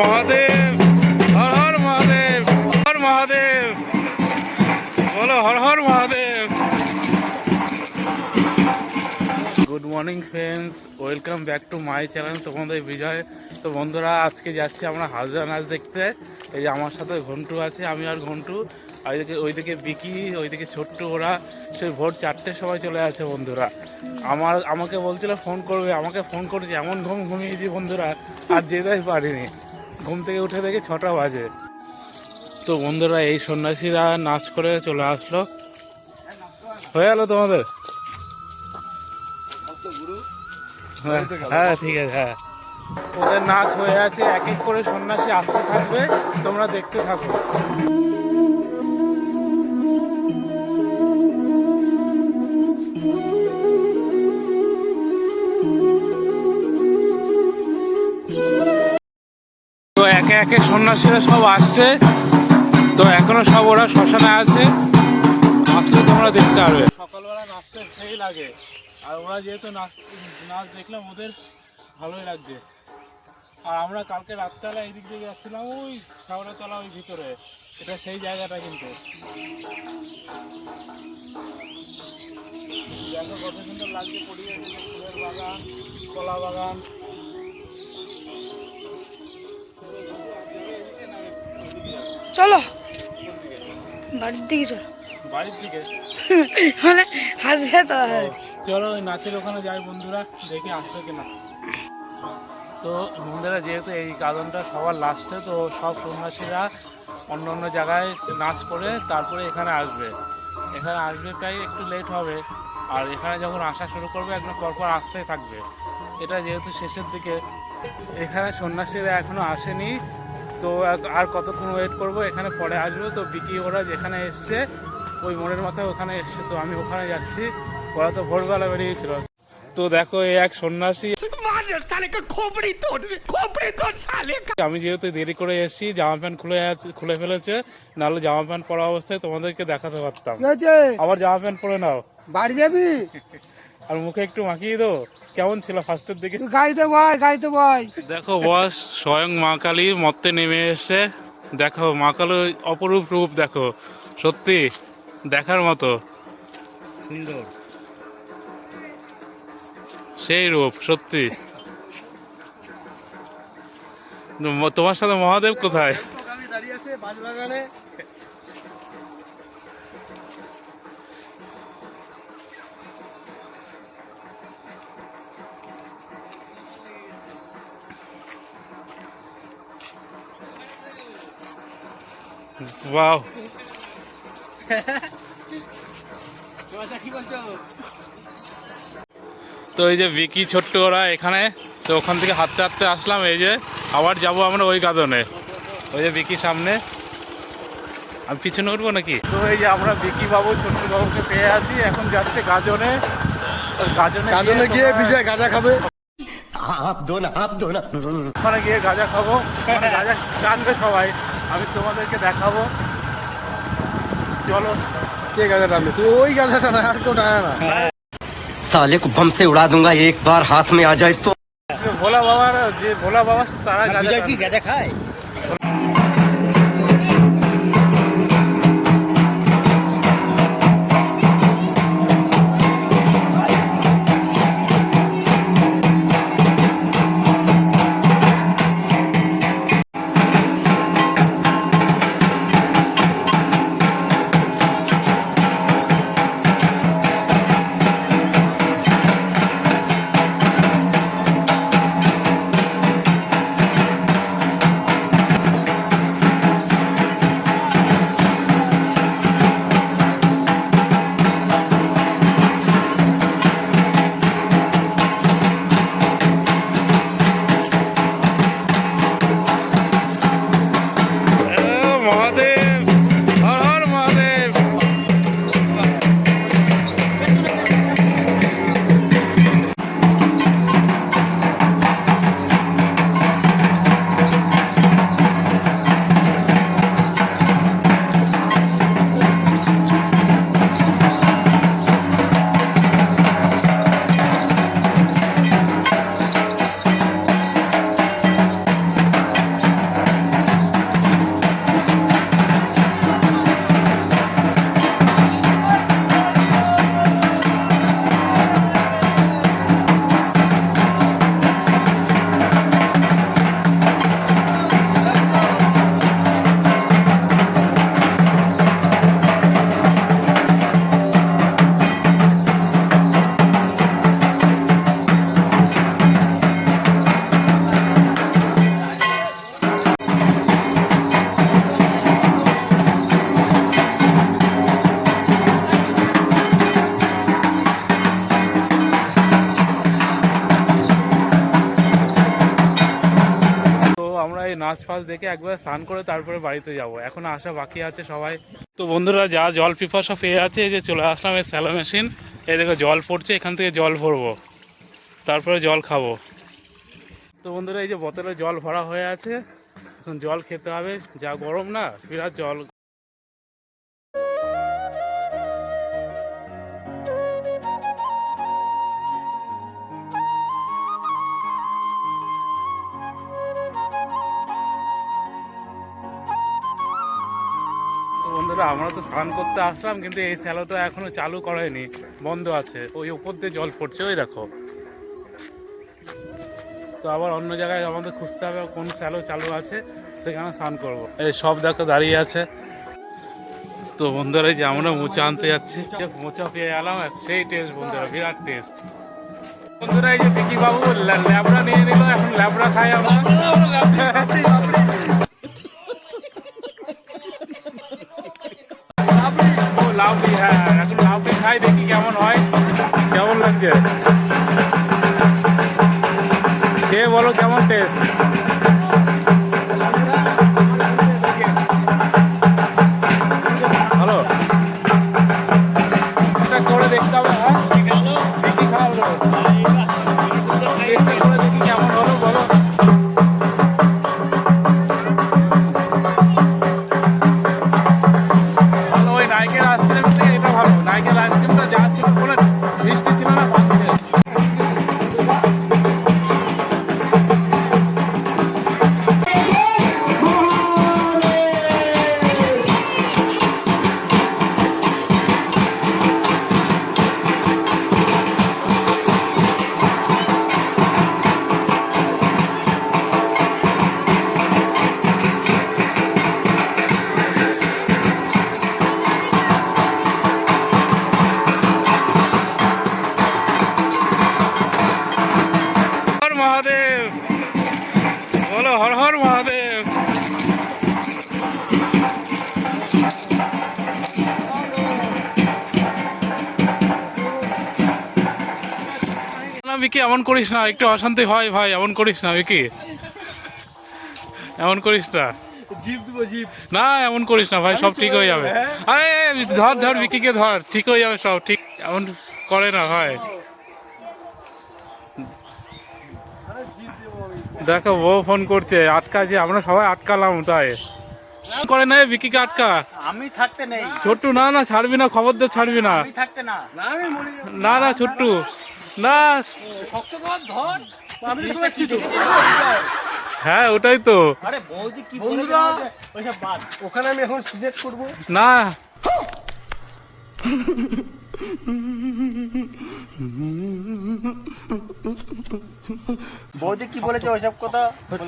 মহাদেব, হর হর মহাদেব হর মহাদেব, বলো Har Har Mahadev. Good morning friends welcome back to my channel তোমাদের বিজয়। তো বন্ধুরা, আজকে যাচ্ছি আমরা হাজরা নাচ দেখতে। এই যে আমার সাথে ঘন্টু আছে, আমি আর ঘন্টু। ওইদিকে ওইদিকে বিকি, ওইদিকে ছোট্ট, ওরা সেই ভোর চারটের সময় চলে আসে বন্ধুরা। আমার আমাকে বলছিল ফোন করবে, আমাকে ফোন করেছে, এমন ঘুম ঘুমিয়েছি বন্ধুরা, আর যেতেই পারিনি। ঘুম থেকে উঠে দেখি ছটা বাজে। তো বন্ধুরা এই সন্ন্যাসীরা নাচ করে চলে আসলো। হয়ে গেল তোমাদের? হ্যাঁ, হ্যাঁ ঠিক আছে হ্যাঁ। ওদের নাচ হয়ে আছে এক এক করে সন্ন্যাসী আসতে থাকবে তোমরা দেখতে থাকো। একে সন্ন্যাসীরা সব আসছে। তো এখনও সব ওরা শ্মশানে আছে। আসলে তোমরা দেখতে পারবে। সকালবেলা নাচতে সেই লাগে। আর ওরা যেহেতু নাচ নাচ দেখলাম, ওদের ভালোই লাগছে। আর আমরা কালকে রাত্রেবেলা এই দিক দিয়ে যাচ্ছিলাম, ওই শাওড়াতলা ওই ভিতরে। এটা সেই জায়গাটা কিন্তু। কত সুন্দর লাগছে পরিবেশ ফুলের বাগান, কলা বাগান। চলো। বাড়ির দিকে চলো। বাড়ির দিকে? মানে হাজরে তো চলো ওই নাচের ওখানে যাই বন্ধুরা দেখি আসবে কিনা। তো বন্ধুরা যেহেতু এই গাজনটা সবার লাস্টে তো সব সন্ন্যাসীরা অন্য অন্য জায়গায় নাচ করে তারপরে এখানে আসবে। এখানে আসবে প্রায় একটু লেট হবে। আর এখানে যখন আসা শুরু করবে একদম পরপর আসতেই থাকবে। এটা যেহেতু শেষের দিকে। এখানে সন্ন্যাসীরা এখনও আসেনি। তো আর- কতক্ষণ ওয়েট করব? এখানে পরে আসবে। তো বিকি ওরা যেখানে এসছে ওই মোড়ের মাথায় ওখানে এসছে। তো আমি ওখানে যাচ্ছি। ওরা তো ভোরবেলা বেরিয়েছিল। তো দেখো এই এক সন্ন্যাসী আমি যেহেতু দেরি করে এসেছি জামা প্যান্ট খুলে খুলে ফেলেছে নাহলে জামা প্যান্ট পরা অবস্থায় তোমাদেরকে দেখাতে পারতাম। আবার জামা প্যান্ট পরে নাও। বাড়ি যাবি? আর মুখে একটু মাখিয়ে দাও। কেমন ছিল ফার্স্টের দিকে? গাড়িতে বয় গাড়িতে বয়। দেখো বস স্বয়ং মা কালী মত্তে নেমে এসে দেখো মা কালী অপরূপ রূপ দেখো। সত্যি দেখার মতো। সুন্দর। সেই রূপ সত্যি। তোমার সাথে মহাদেব কোথায়? দাঁড়িয়ে আছে বাজবাগানে বাহ তো এই যে বিকি ছোট্ট ওরা এখানে তো ওখান থেকে হাঁটতে হাঁটতে আসলাম এই যে আবার যাব আমরা ওই গাদনে। ওই যে বিকি সামনে। আমি পিছনে উঠবো নাকি? তো এই যে আমরা বিকি বাবু ছোট্ট বাবুকে পেয়ে আছি এখন যাচ্ছে গাজনে। গাজনে গাজনে গিয়ে বিজয় গাজা খাবে। হাফ দোনা হাফ দোনা। ওখানে গিয়ে গাজা খাব। গাজা টানবে সবাই। আমি তোমাদেরকে দেখাবো চলো কে গাঁজা টানবে তুই ওই গাঁজাটা না আর কেউ টানে না साले को बम से उड़ा दूंगा एक बार हाथ में आ जाए तो ভোলা বাবার যে ভোলা বাবা তারা গাঁজা টানবে। গাঁজা খায় নাচ ফাচ দেখে একবার স্নান করে তারপরে বাড়িতে যাব। এখন আসা বাকি আছে সবাই। তো বন্ধুরা, যা জল পিপাসা পেয়ে আছে যে চলে আসলাম এই স্যালো মেশিন। এই দেখো, জল পড়ছে, এখান থেকে জল ভরবো। তারপরে জল খাব। তো বন্ধুরা, এই যে বোতলে জল ভরা হয়ে আছে। এখন জল খেতে হবে। যা গরম না, বিরাট জল। তো বন্ধুরা, আমরা তো স্নান করতে আসলাম, কিন্তু এই স্যালোটা এখনও চালু করেনি, বন্ধ আছে। ওই উপর দিয়ে জল পড়ছে, ওই দেখো। তো আবার অন্য জায়গায় আমাদের খুঁজতে হবে কোন স্যালো চালু আছে, সেখানে স্নান করব। এই সব দেখো দাঁড়িয়ে আছে। তো বন্ধুরা যে আমরা মোচা আনতে যাচ্ছি। মোচা পেয়ে এলাম সেই টেস্ট বন্ধুরা, বিরাট টেস্ট বন্ধুরা, এই যে বিকি বাবু ল্যা- ল্যাবড়া নিয়ে নিল, এখন ল্যাবড়া খাই আমরা। বিকি এমন করিস না একটু অশান্তি হয় ভাই এমন করিস না বিকি। এমন করিস না। না এমন করিস না ভাই সব ঠিক হয়ে যাবে। আরে ধর ধর বিকিকে ধর ঠিক হয়ে যাবে সব ঠিক এমন করে না দেখো বউ ফোন করছে আটকা যে আমরা সবাই আটকালাম তাই। করে না বিকিকে আটকা। আমি থাকতে নেই। ছোট্টু না না ছাড়বি না খবর দে ছাড়বি না। না না ছোট্টু। না। শক্ত কর ধর আমি তো পাচ্ছি তো। হ্যাঁ ওটাই তো। আরে বৌদি কি বন্ধুরা ওইসব বাদ। ওখানে আমি এখন সিলেক্ট করব। না। বৌদি কি বলেছে ওইসব কথা?